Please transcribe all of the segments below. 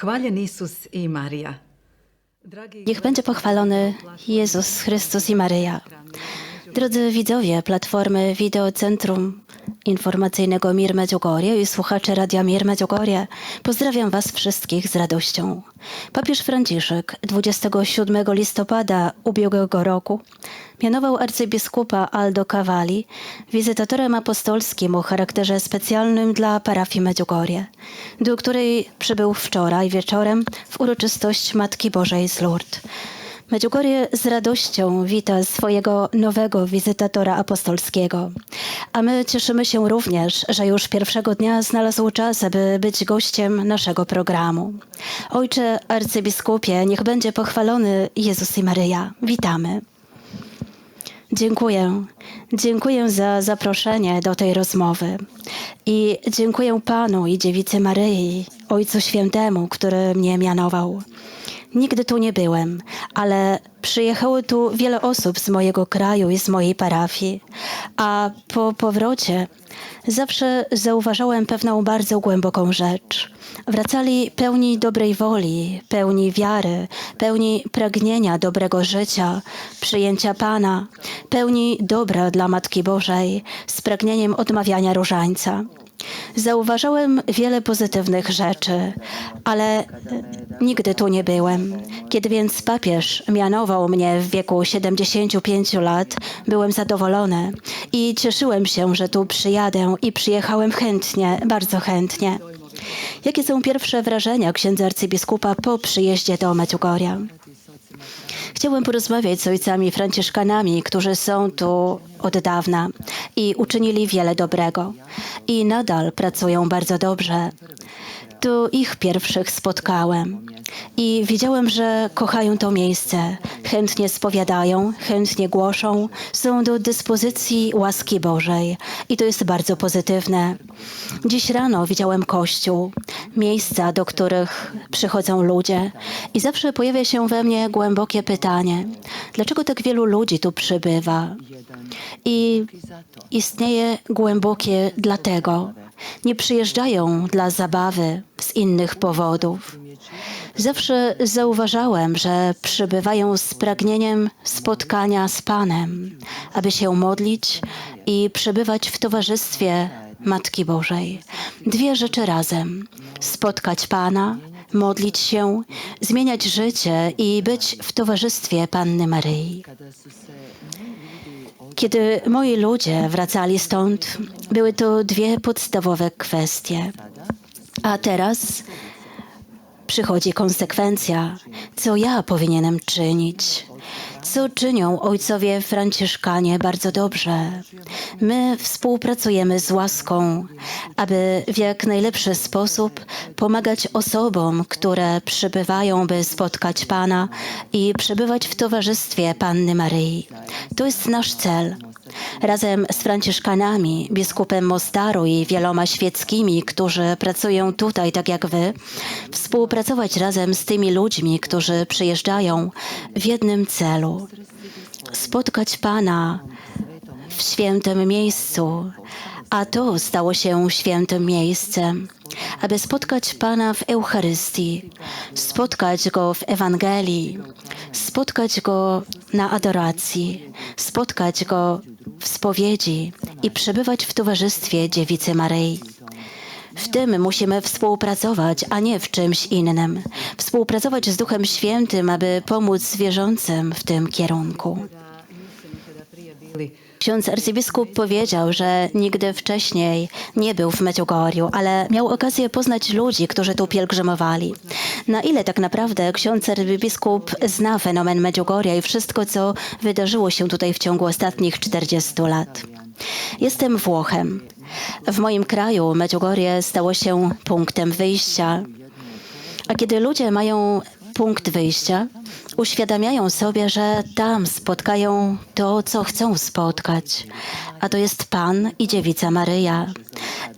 Hvaljen Isus i. Dragi Niech będzie pochwalony Jezus Chrystus i Maryja. Drodzy widzowie Platformy Wideocentrum Informacyjnego Mir Medjugorje i słuchacze Radia Mir Medjugorje, pozdrawiam Was wszystkich z radością. Papież Franciszek 27 listopada ubiegłego roku mianował arcybiskupa Aldo Cavalli wizytatorem apostolskim o charakterze specjalnym dla parafii Medjugorje, do której przybył wczoraj wieczorem w uroczystość Matki Bożej z Lourdes. Medjugorje z radością wita swojego nowego wizytatora apostolskiego. A my cieszymy się również, że już pierwszego dnia znalazł czas, aby być gościem naszego programu. Ojcze arcybiskupie, niech będzie pochwalony Jezus i Maryja. Witamy. Dziękuję. Dziękuję za zaproszenie do tej rozmowy. I dziękuję Panu i Dziewicy Maryi, Ojcu Świętemu, który mnie mianował. Nigdy tu nie byłem, ale przyjechało tu wiele osób z mojego kraju i z mojej parafii. A po powrocie zawsze zauważałem pewną bardzo głęboką rzecz. Wracali pełni dobrej woli, pełni wiary, pełni pragnienia dobrego życia, przyjęcia Pana, pełni dobra dla Matki Bożej, z pragnieniem odmawiania różańca. Zauważyłem wiele pozytywnych rzeczy, ale nigdy tu nie byłem. Kiedy więc papież mianował mnie w wieku 75 lat, byłem zadowolony i cieszyłem się, że tu przyjadę i przyjechałem chętnie, bardzo chętnie. Jakie są pierwsze wrażenia księdza arcybiskupa po przyjeździe do Medjugorja? Chciałbym porozmawiać z ojcami franciszkanami, którzy są tu od dawna i uczynili wiele dobrego i nadal pracują bardzo dobrze. Tu ich pierwszych spotkałem i widziałem, że kochają to miejsce, chętnie spowiadają, chętnie głoszą, są do dyspozycji łaski Bożej i to jest bardzo pozytywne. Dziś rano widziałem kościół, miejsca, do których przychodzą ludzie i zawsze pojawia się we mnie głębokie pytanie, dlaczego tak wielu ludzi tu przybywa? I istnieje głębokie dlatego. Nie przyjeżdżają dla zabawy z innych powodów. Zawsze zauważałem, że przybywają z pragnieniem spotkania z Panem, aby się modlić i przebywać w towarzystwie Matki Bożej. Dwie rzeczy razem: spotkać Pana, modlić się, zmieniać życie i być w towarzystwie Panny Maryi. Kiedy moi ludzie wracali stąd, były to dwie podstawowe kwestie. A teraz przychodzi konsekwencja, co ja powinienem czynić. Co czynią ojcowie Franciszkanie bardzo dobrze. My współpracujemy z łaską, aby w jak najlepszy sposób pomagać osobom, które przybywają, by spotkać Pana i przebywać w towarzystwie Panny Maryi. To jest nasz cel. Razem z Franciszkanami, biskupem Mostaru i wieloma świeckimi, którzy pracują tutaj tak jak wy, współpracować razem z tymi ludźmi, którzy przyjeżdżają w jednym celu. Spotkać Pana w świętym miejscu, a to stało się świętym miejscem, aby spotkać Pana w Eucharystii, spotkać Go w Ewangelii, spotkać Go na adoracji, spotkać Go w spowiedzi i przebywać w towarzystwie Dziewicy Maryi. W tym musimy współpracować, a nie w czymś innym. Współpracować z Duchem Świętym, aby pomóc wierzącym w tym kierunku. Ksiądz arcybiskup powiedział, że nigdy wcześniej nie był w Medjugorju, ale miał okazję poznać ludzi, którzy tu pielgrzymowali. Na ile tak naprawdę ksiądz arcybiskup zna fenomen Medjugorja i wszystko, co wydarzyło się tutaj w ciągu ostatnich 40 lat? Jestem Włochem. W moim kraju Medjugorje stało się punktem wyjścia. A kiedy ludzie mają punkt wyjścia, uświadamiają sobie, że tam spotkają to, co chcą spotkać, a to jest Pan i Dziewica Maryja.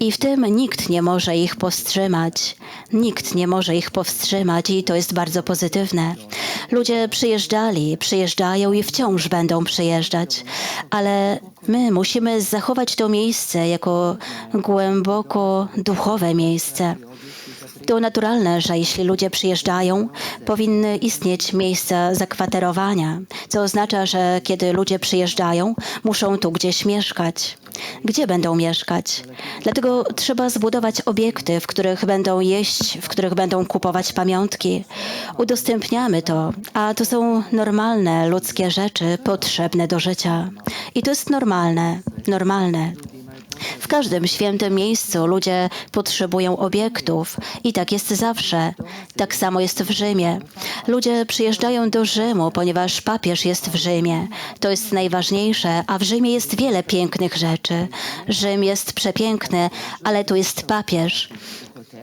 I w tym nikt nie może ich powstrzymać. Nikt nie może ich powstrzymać i to jest bardzo pozytywne. Ludzie przyjeżdżali, przyjeżdżają i wciąż będą przyjeżdżać, ale my musimy zachować to miejsce jako głęboko duchowe miejsce. To naturalne, że jeśli ludzie przyjeżdżają, powinny istnieć miejsca zakwaterowania, co oznacza, że kiedy ludzie przyjeżdżają, muszą tu gdzieś mieszkać. Gdzie będą mieszkać? Dlatego trzeba zbudować obiekty, w których będą jeść, w których będą kupować pamiątki. Udostępniamy to, a to są normalne ludzkie rzeczy potrzebne do życia. I to jest normalne, normalne. W każdym świętym miejscu ludzie potrzebują obiektów i tak jest zawsze. Tak samo jest w Rzymie. Ludzie przyjeżdżają do Rzymu, ponieważ papież jest w Rzymie. To jest najważniejsze, a w Rzymie jest wiele pięknych rzeczy. Rzym jest przepiękny, ale tu jest papież.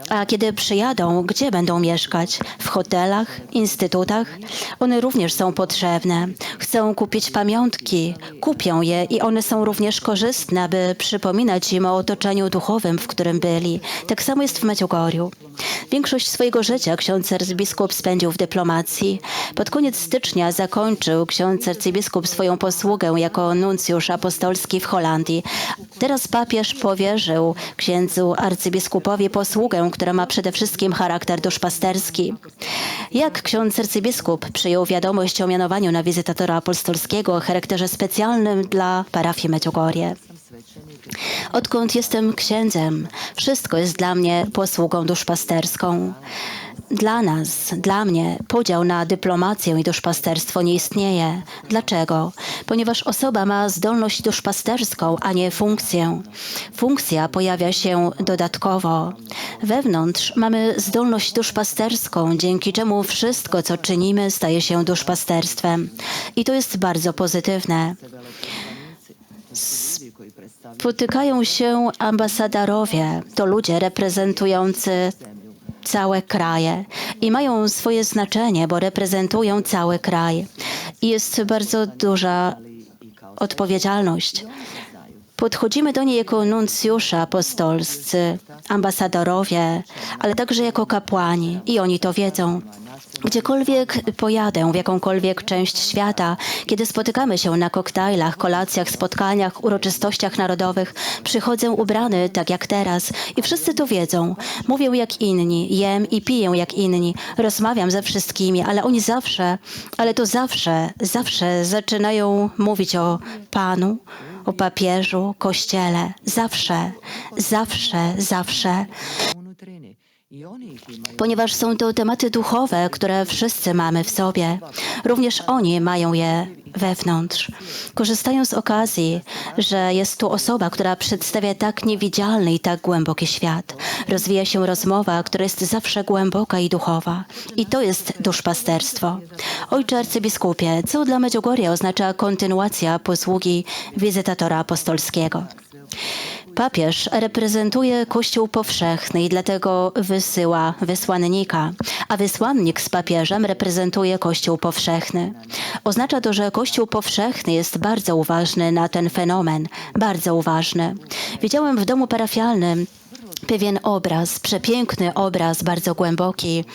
A kiedy przyjadą, gdzie będą mieszkać? W hotelach, instytutach? One również są potrzebne. Chcą kupić pamiątki, kupią je i one są również korzystne, aby przypominać im o otoczeniu duchowym, w którym byli. Tak samo jest w Medjugorju. Większość swojego życia ksiądz arcybiskup spędził w dyplomacji. Pod koniec stycznia zakończył ksiądz arcybiskup swoją posługę jako nuncjusz apostolski w Holandii. Teraz papież powierzył księdzu arcybiskupowi posługę, która ma przede wszystkim charakter duszpasterski. Jak ksiądz arcybiskup przyjął wiadomość o mianowaniu na wizytatora apostolskiego o charakterze specjalnym dla parafii Medjugorje? Odkąd jestem księdzem, wszystko jest dla mnie posługą duszpasterską. Dla nas, dla mnie, podział na dyplomację i duszpasterstwo nie istnieje. Dlaczego? Ponieważ osoba ma zdolność duszpasterską, a nie funkcję. Funkcja pojawia się dodatkowo. Wewnątrz mamy zdolność duszpasterską, dzięki czemu wszystko, co czynimy, staje się duszpasterstwem. I to jest bardzo pozytywne. Spotykają się ambasadorowie, to ludzie reprezentujący całe kraje i mają swoje znaczenie, bo reprezentują cały kraj. I jest bardzo duża odpowiedzialność. Podchodzimy do niej jako nuncjusze apostolscy, ambasadorowie, ale także jako kapłani i oni to wiedzą. Gdziekolwiek pojadę, w jakąkolwiek część świata, kiedy spotykamy się na koktajlach, kolacjach, spotkaniach, uroczystościach narodowych, przychodzę ubrany tak jak teraz i wszyscy to wiedzą. Mówię jak inni, jem i piję jak inni, rozmawiam ze wszystkimi, ale oni zawsze, ale to zawsze, zawsze zaczynają mówić o Panu, o papieżu, kościele. Zawsze, zawsze, zawsze. Ponieważ są to tematy duchowe, które wszyscy mamy w sobie. Również oni mają je wewnątrz. Korzystają z okazji, że jest tu osoba, która przedstawia tak niewidzialny i tak głęboki świat. Rozwija się rozmowa, która jest zawsze głęboka i duchowa. I to jest duszpasterstwo. Ojcze arcybiskupie, co dla Medjugorje oznacza kontynuacja posługi wizytatora apostolskiego? Papież reprezentuje Kościół powszechny i dlatego wysyła wysłannika, a wysłannik z papieżem reprezentuje Kościół powszechny. Oznacza to, że Kościół powszechny jest bardzo uważny na ten fenomen, bardzo uważny. Widziałem w domu parafialnym pewien obraz, przepiękny obraz, bardzo głęboki,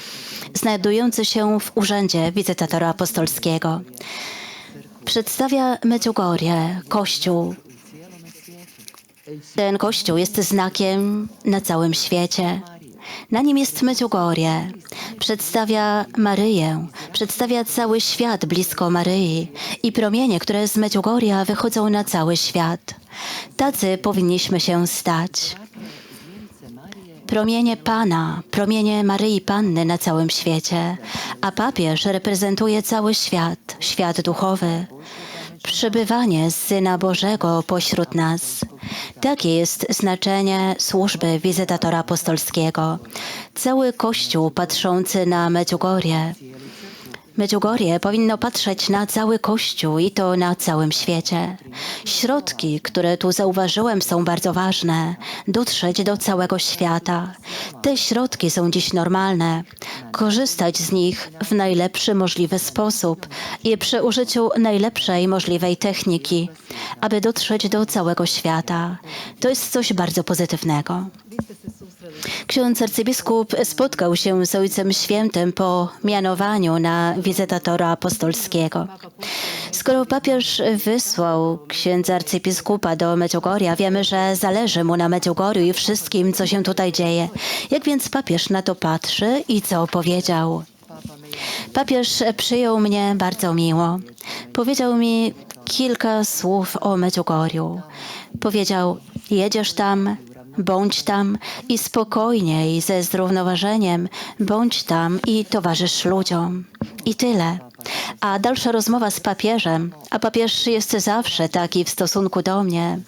znajdujący się w urzędzie wizytatora apostolskiego. Przedstawia Medjugorje, Kościół, ten kościół jest znakiem na całym świecie. Na nim jest Medjugorje. Przedstawia Maryję, przedstawia cały świat blisko Maryi i promienie, które z Medjugorja wychodzą na cały świat. Tacy powinniśmy się stać. Promienie Pana, promienie Maryi Panny na całym świecie, a papież reprezentuje cały świat, świat duchowy przebywanie Syna Bożego pośród nas. Takie jest znaczenie służby wizytatora apostolskiego. Cały Kościół patrzący na Medjugorje. Medjugorje powinno patrzeć na cały Kościół i to na całym świecie. Środki, które tu zauważyłem, są bardzo ważne. Dotrzeć do całego świata. Te środki są dziś normalne. Korzystać z nich w najlepszy możliwy sposób i przy użyciu najlepszej możliwej techniki, aby dotrzeć do całego świata. To jest coś bardzo pozytywnego. Ksiądz arcybiskup spotkał się z Ojcem Świętym po mianowaniu na wizytatora apostolskiego. Skoro papież wysłał księdza arcybiskupa do Medjugorja, wiemy, że zależy mu na Medjugorju i wszystkim, co się tutaj dzieje. Jak więc papież na to patrzy i co powiedział? Papież przyjął mnie bardzo miło. Powiedział mi kilka słów o Medjugorju. Powiedział, jedziesz tam, bądź tam i spokojnie i ze zrównoważeniem bądź tam i towarzysz ludziom. I tyle. A dalsza rozmowa z papieżem, a papież jest zawsze taki w stosunku do mnie.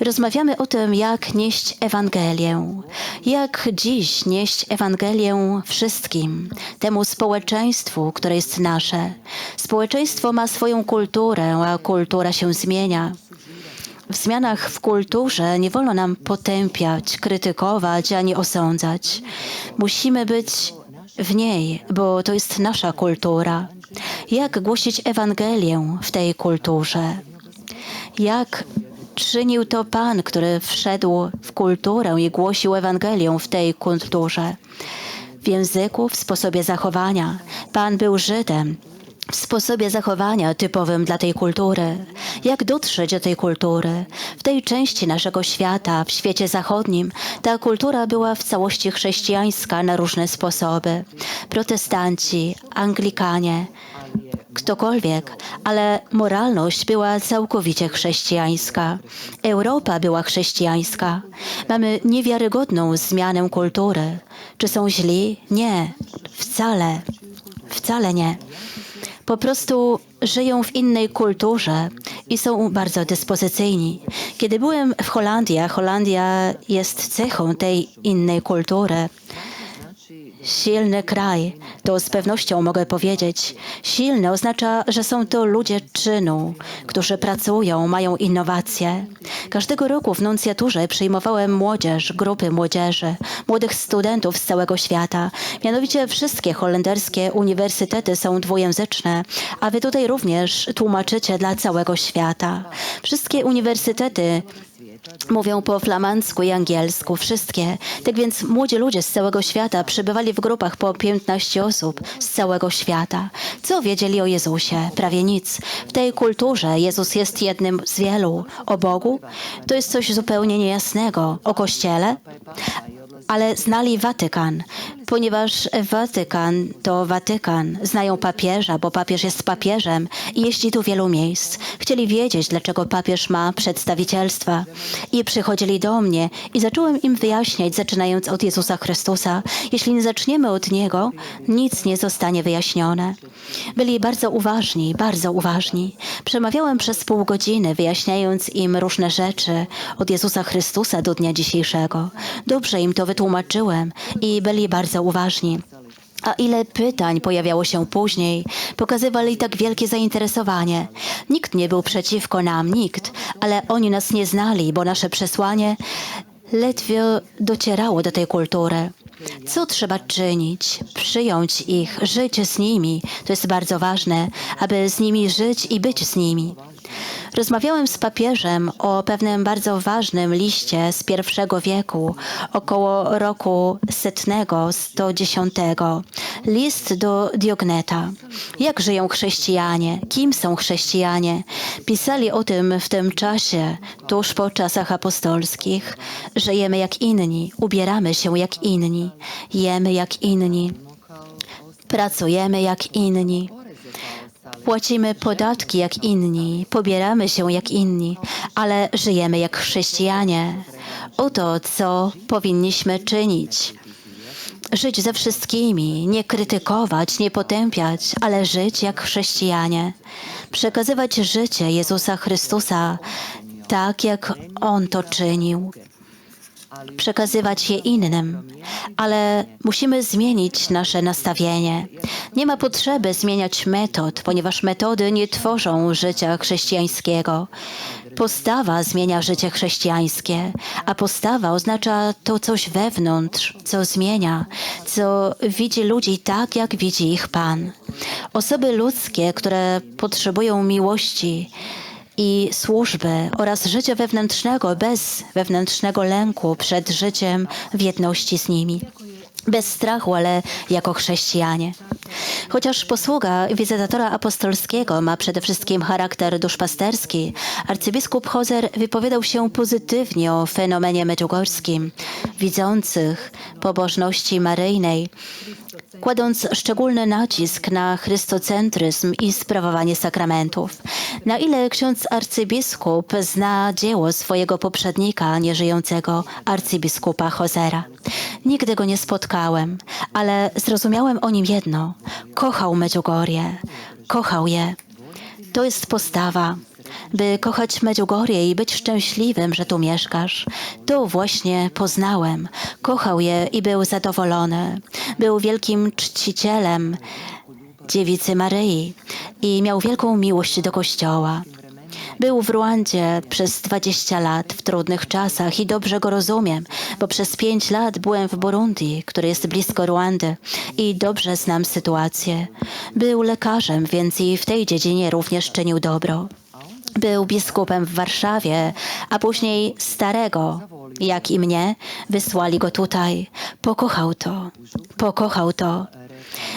Rozmawiamy o tym, jak nieść Ewangelię. Jak dziś nieść Ewangelię wszystkim, temu społeczeństwu, które jest nasze. Społeczeństwo ma swoją kulturę, a kultura się zmienia. W zmianach w kulturze nie wolno nam potępiać, krytykować ani osądzać. Musimy być w niej, bo to jest nasza kultura. Jak głosić Ewangelię w tej kulturze? Jak czynił to Pan, który wszedł w kulturę i głosił Ewangelię w tej kulturze? W języku, w sposobie zachowania. Pan był Żydem, w sposobie zachowania typowym dla tej kultury. Jak dotrzeć do tej kultury? W tej części naszego świata, w świecie zachodnim, ta kultura była w całości chrześcijańska na różne sposoby. Protestanci, Anglikanie, ktokolwiek, ale moralność była całkowicie chrześcijańska. Europa była chrześcijańska. Mamy niewiarygodną zmianę kultury. Czy są źli? Nie, wcale. Wcale nie po prostu żyją w innej kulturze i są bardzo dyspozycyjni. Kiedy byłem w Holandii, Holandia jest cechą tej innej kultury, Silny kraj, to z pewnością mogę powiedzieć. Silny oznacza, że są to ludzie czynu, którzy pracują, mają innowacje. Każdego roku w nuncjaturze przyjmowałem młodzież, grupy młodzieży, młodych studentów z całego świata. Mianowicie wszystkie holenderskie uniwersytety są dwujęzyczne, a wy tutaj również tłumaczycie dla całego świata. Wszystkie uniwersytety Mówią po flamandzku i angielsku, wszystkie. Tak więc młodzi ludzie z całego świata przybywali w grupach po 15 osób z całego świata. Co wiedzieli o Jezusie? Prawie nic. W tej kulturze Jezus jest jednym z wielu. O Bogu? To jest coś zupełnie niejasnego. O Kościele? ale znali Watykan, ponieważ Watykan to Watykan. Znają papieża, bo papież jest papieżem i jeździ tu wielu miejsc. Chcieli wiedzieć, dlaczego papież ma przedstawicielstwa. I przychodzili do mnie i zacząłem im wyjaśniać, zaczynając od Jezusa Chrystusa. Jeśli nie zaczniemy od Niego, nic nie zostanie wyjaśnione. Byli bardzo uważni, bardzo uważni. Przemawiałem przez pół godziny, wyjaśniając im różne rzeczy od Jezusa Chrystusa do dnia dzisiejszego. Dobrze im to wytłumaczyłem i byli bardzo uważni. A ile pytań pojawiało się później, pokazywali tak wielkie zainteresowanie. Nikt nie był przeciwko nam, nikt, ale oni nas nie znali, bo nasze przesłanie ledwie docierało do tej kultury. Co trzeba czynić? Przyjąć ich, żyć z nimi. To jest bardzo ważne, aby z nimi żyć i być z nimi. Rozmawiałem z papieżem o pewnym bardzo ważnym liście z pierwszego wieku, około roku setnego, 110. List do Diogneta. Jak żyją chrześcijanie? Kim są chrześcijanie? Pisali o tym w tym czasie, tuż po czasach apostolskich. Żyjemy jak inni, ubieramy się jak inni, jemy jak inni, pracujemy jak inni. Płacimy podatki jak inni, pobieramy się jak inni, ale żyjemy jak chrześcijanie. Oto, co powinniśmy czynić. Żyć ze wszystkimi, nie krytykować, nie potępiać, ale żyć jak chrześcijanie. Przekazywać życie Jezusa Chrystusa tak, jak On to czynił przekazywać je innym, ale musimy zmienić nasze nastawienie. Nie ma potrzeby zmieniać metod, ponieważ metody nie tworzą życia chrześcijańskiego. Postawa zmienia życie chrześcijańskie, a postawa oznacza to coś wewnątrz, co zmienia, co widzi ludzi tak, jak widzi ich Pan. Osoby ludzkie, które potrzebują miłości, i służby oraz życia wewnętrznego bez wewnętrznego lęku przed życiem w jedności z nimi. Bez strachu, ale jako chrześcijanie. Chociaż posługa wizytatora apostolskiego ma przede wszystkim charakter duszpasterski, arcybiskup Hozer wypowiadał się pozytywnie o fenomenie medjugorskim, widzących pobożności maryjnej, kładąc szczególny nacisk na chrystocentryzm i sprawowanie sakramentów. Na ile ksiądz arcybiskup zna dzieło swojego poprzednika, nieżyjącego arcybiskupa Hozera? Nigdy go nie spotkałem, ale zrozumiałem o nim jedno. Kochał Medjugorje, kochał je. To jest postawa. By kochać Medjugorje i być szczęśliwym, że tu mieszkasz. Tu właśnie poznałem. Kochał je i był zadowolony. Był wielkim czcicielem dziewicy Maryi i miał wielką miłość do Kościoła. Był w Ruandzie przez 20 lat w trudnych czasach i dobrze go rozumiem, bo przez 5 lat byłem w Burundi, który jest blisko Ruandy i dobrze znam sytuację. Był lekarzem, więc i w tej dziedzinie również czynił dobro. Był biskupem w Warszawie, a później starego, jak i mnie, wysłali go tutaj. Pokochał to, pokochał to.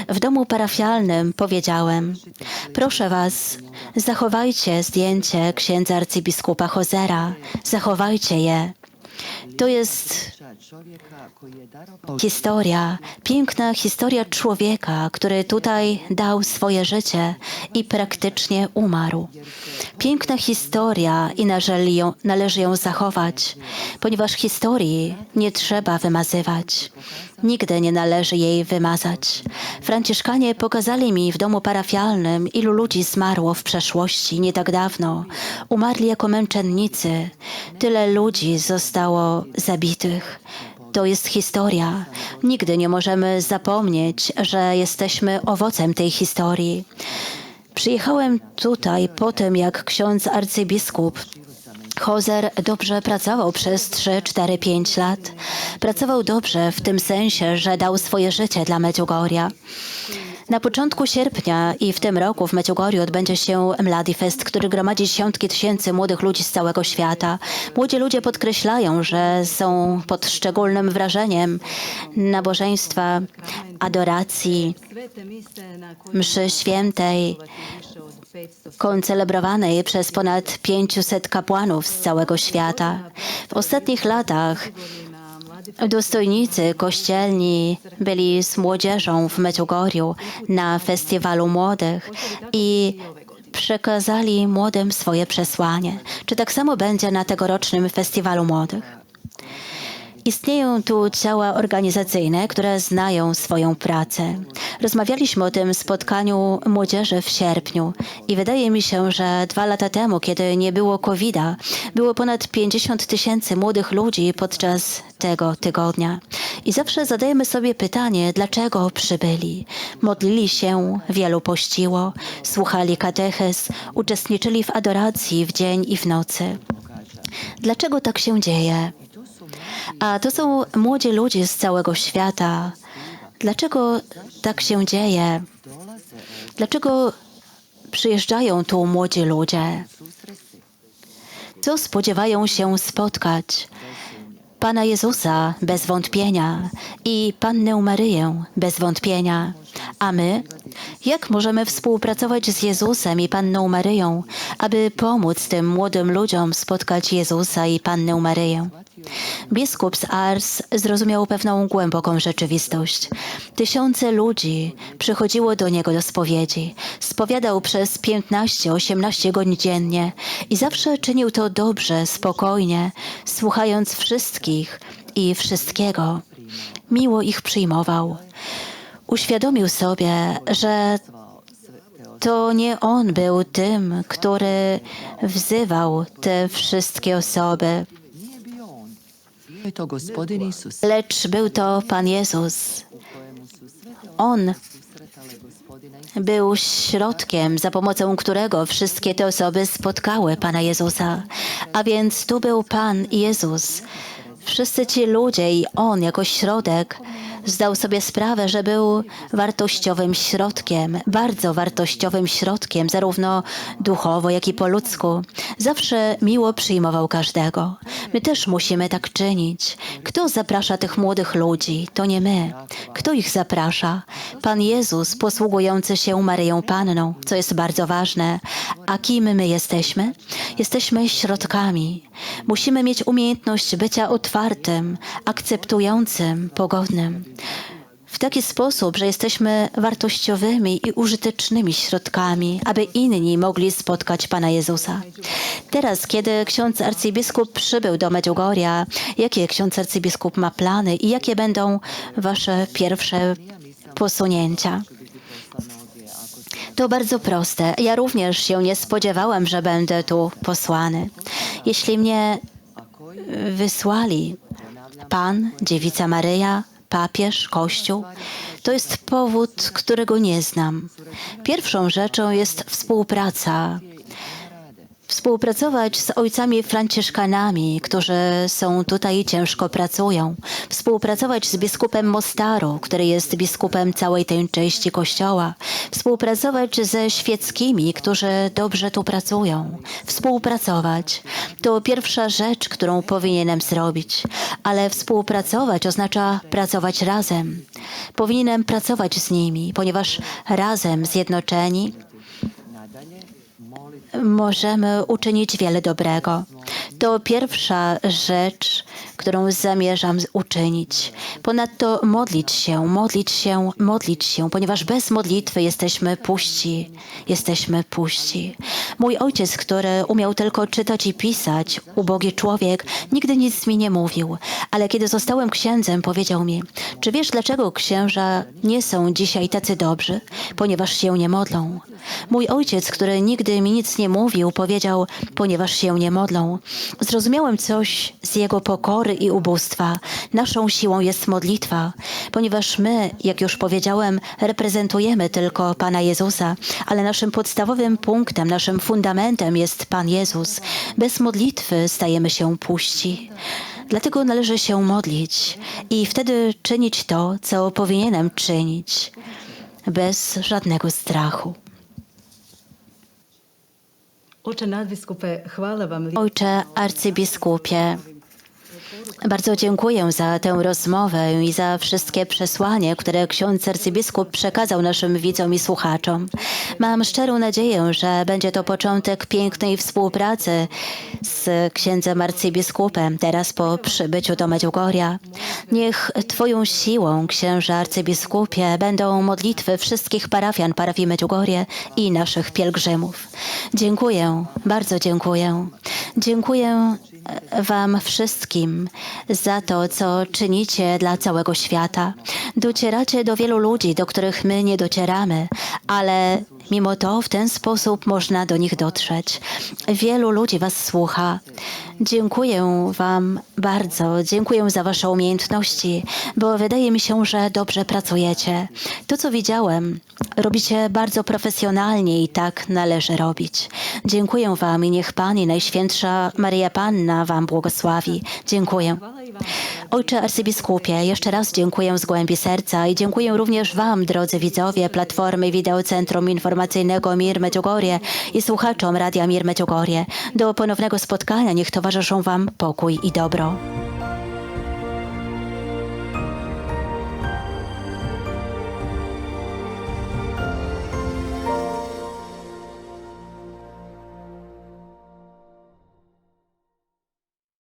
W domu parafialnym powiedziałem: Proszę was, zachowajcie zdjęcie księdza arcybiskupa Hozera, zachowajcie je. To jest historia, piękna historia człowieka, który tutaj dał swoje życie i praktycznie umarł. Piękna historia i należy ją, należy ją zachować, ponieważ historii nie trzeba wymazywać. Nigdy nie należy jej wymazać. Franciszkanie pokazali mi w domu parafialnym, ilu ludzi zmarło w przeszłości, nie tak dawno. Umarli jako męczennicy. Tyle ludzi zostało zabitych. To jest historia. Nigdy nie możemy zapomnieć, że jesteśmy owocem tej historii. Przyjechałem tutaj po tym, jak ksiądz arcybiskup Hozer dobrze pracował przez 3, 4, 5 lat. Pracował dobrze w tym sensie, że dał swoje życie dla Medjugorja. Na początku sierpnia i w tym roku w Medjugorju odbędzie się Mladi Fest, który gromadzi dziesiątki tysięcy młodych ludzi z całego świata. Młodzi ludzie podkreślają, że są pod szczególnym wrażeniem nabożeństwa, adoracji, mszy świętej, više od 500 koncelebrowanej przez ponad 500 kapłanów z całego świata. W ostatnich latach dostojnicy kościelni byli z młodzieżą w Medjugorju na festiwalu młodych i przekazali młodym swoje przesłanie. Czy tak samo będzie na tegorocznym festiwalu młodych? Istnieją tu ciała organizacyjne, które znają swoją pracę. Rozmawialiśmy o tym spotkaniu młodzieży w sierpniu i wydaje mi się, że dwa lata temu, kiedy nie było COVID-a, było ponad 50 tysięcy młodych ludzi podczas tego tygodnia. I zawsze zadajemy sobie pytanie, dlaczego przybyli. Modlili się, wielu pościło, słuchali katechez, uczestniczyli w adoracji w dzień i w nocy. Dlaczego tak się dzieje? A to są młodzi ludzie z całego świata. Dlaczego tak się dzieje? Dlaczego przyjeżdżają tu młodzi ludzie? Co spodziewają się spotkać? Pana Jezusa bez wątpienia i Pannę Maryję bez wątpienia. A my? Jak możemy współpracować z Jezusem i Panną Maryją, aby pomóc tym młodym ludziom spotkać Jezusa i Pannę Maryję? Biskup z Ars zrozumiał pewną głęboką rzeczywistość. Tysiące ludzi przychodziło do niego do spowiedzi. Spowiadał przez 15-18 godzin dziennie i zawsze czynił to dobrze, spokojnie, słuchając wszystkich i wszystkiego. Miło ich przyjmował. Uświadomił sobie, że to nie on był tym, który wzywał te wszystkie osoby, lecz był to Pan Jezus. On był środkiem, za pomocą którego wszystkie te osoby spotkały Pana Jezusa. A więc tu był Pan Jezus. Wszyscy ci ludzie i On jako środek zdał sobie sprawę, że był wartościowym środkiem, bardzo wartościowym środkiem, zarówno duchowo, jak i po ludzku. Zawsze miło przyjmował każdego. My też musimy tak czynić. Kto zaprasza tych młodych ludzi? To nie my. Kto ich zaprasza? Pan Jezus, posługujący się Maryją Panną, co jest bardzo ważne. A kim my jesteśmy? Jesteśmy środkami. Musimy mieć umiejętność bycia otwartym, akceptującym, pogodnym. W taki sposób, że jesteśmy wartościowymi i użytecznymi środkami, aby inni mogli spotkać Pana Jezusa. Teraz, kiedy ksiądz arcybiskup przybył do Medjugorja, jakie ksiądz arcybiskup ma plany i jakie będą wasze pierwsze posunięcia? To bardzo proste. Ja również się nie spodziewałam, że będę tu posłany. Jeśli mnie wysłali Pan, Dziewica Maryja, papież, Kościół, to jest powód, którego nie znam. Pierwszą rzeczą jest współpraca. Współpracować z ojcami franciszkanami, którzy są tutaj i ciężko pracują. Współpracować z biskupem Mostaru, który jest biskupem całej tej części kościoła. Współpracować ze świeckimi, którzy dobrze tu pracują. Współpracować. To pierwsza rzecz, którą powinienem zrobić. Ale współpracować oznacza pracować razem. Powinienem pracować z nimi, ponieważ razem zjednoczeni możemy uczynić wiele dobrego. To pierwsza rzecz, którą zamierzam uczynić. Ponadto modlić się, modlić się, modlić się, ponieważ bez modlitwy jesteśmy puści. Jesteśmy puści. Mój ojciec, który umiał tylko czytać i pisać, ubogi człowiek, nigdy nic mi nie mówił, ale kiedy zostałem księdzem, powiedział mi: Czy wiesz, dlaczego księża nie są dzisiaj tacy dobrzy? Ponieważ się nie modlą. Mój ojciec, który nigdy mi nic nie mówił, powiedział: Ponieważ się nie modlą. Zrozumiałem coś z jego pokory i ubóstwa. Naszą siłą jest modlitwa, ponieważ my, jak już powiedziałem, reprezentujemy tylko Pana Jezusa, ale naszym podstawowym punktem, naszym fundamentem jest Pan Jezus. Bez modlitwy stajemy się puści. Dlatego należy się modlić i wtedy czynić to, co powinienem czynić, bez żadnego strachu. Ojcze arcybiskupie, bardzo dziękuję za tę rozmowę i za wszystkie przesłanie, które ksiądz arcybiskup przekazał naszym widzom i słuchaczom. Mam szczerą nadzieję, że będzie to początek pięknej współpracy z księdzem arcybiskupem teraz po przybyciu do Medjugorja. Niech Twoją siłą, księże arcybiskupie, będą modlitwy wszystkich parafian parafii Medjugorje i naszych pielgrzymów. Dziękuję, bardzo dziękuję. Dziękuję Wam wszystkim za to, co czynicie dla całego świata. Docieracie do wielu ludzi, do których my nie docieramy, ale mimo to w ten sposób można do nich dotrzeć. Wielu ludzi Was słucha. Dziękuję Wam bardzo. Dziękuję za Wasze umiejętności, bo wydaje mi się, że dobrze pracujecie. To, co widziałem, robicie bardzo profesjonalnie i tak należy robić. Dziękuję Wam i niech Pani, Najświętsza Maryja Panna Wam błogosławi. Dziękuję. Ojcze arcybiskupie, jeszcze raz dziękuję z głębi serca i dziękuję również Wam, drodzy widzowie Platformy Wideocentrum Informacyjnego Mir Medjugorje i słuchaczom Radia Mir Medjugorje. Do ponownego spotkania niech towarzyszą Wam pokój i dobro.